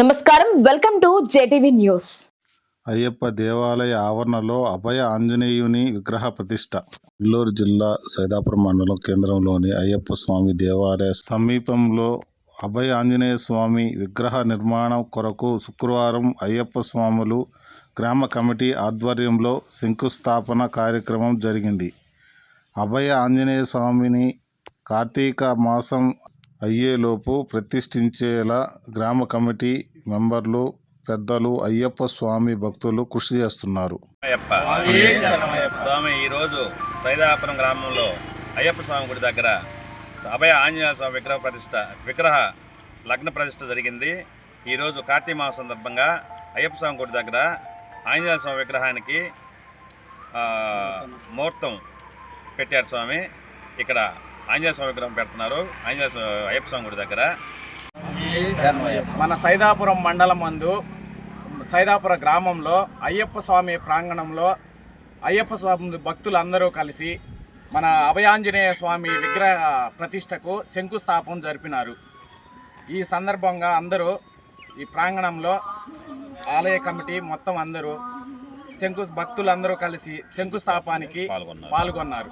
నమస్కారం. Welcome to JTV news. Ayyappa దేవాలయ ఆవరణలో అభయ ఆంజనేయుని విగ్రహ ప్రతిష్ట. నెల్లూరు జిల్లా సైదాపురం మండలం కేంద్రంలోని అయ్యప్ప స్వామి దేవాలయ సమీపంలో అభయ ఆంజనేయ స్వామి విగ్రహ నిర్మాణం కొరకు శుక్రవారం అయ్యప్ప స్వాములు గ్రామ కమిటీ ఆధ్వర్యంలో శంకుస్థాపన కార్యక్రమం జరిగింది. అభయ ఆంజనేయ స్వామిని కార్తీక మాసం అయ్యేలోపు ప్రతిష్ఠించేలా గ్రామ కమిటీ మెంబర్లు పెద్దలు అయ్యప్ప స్వామి భక్తులు కృషి చేస్తున్నారు. అయ్యప్ప. స్వామి ఈరోజు సైదాపురం గ్రామంలో అయ్యప్ప స్వామి గుడి దగ్గర అభయ ఆంజనేయ స్వామి విగ్రహ ప్రతిష్ట విగ్రహ లగ్న ప్రతిష్ట జరిగింది. ఈరోజు కార్తీక మాసం సందర్భంగా అయ్యప్ప స్వామి గుడి దగ్గర ఆంజనేయ స్వామి విగ్రహానికి ముహూర్తం పెట్టారు స్వామి. ఇక్కడ ఆంజనేయ స్వామి విగ్రహం పెడుతున్నారు. ఆంజనేయ అయ్యప్ప స్వామి గుడి దగ్గర. మన సైదాపురం మండలం మందు సైదాపుర గ్రామంలో అయ్యప్ప స్వామి ప్రాంగణంలో అయ్యప్ప స్వామి భక్తులందరూ కలిసి మన అభయాంజనేయ స్వామి విగ్రహ ప్రతిష్టకు శంకుస్థాపన జరిపినారు. ఈ సందర్భంగా అందరూ ఈ ప్రాంగణంలో ఆలయ కమిటీ మొత్తం అందరూ శంకు భక్తులందరూ కలిసి శంకుస్థాపానికి పాల్గొన్నారు.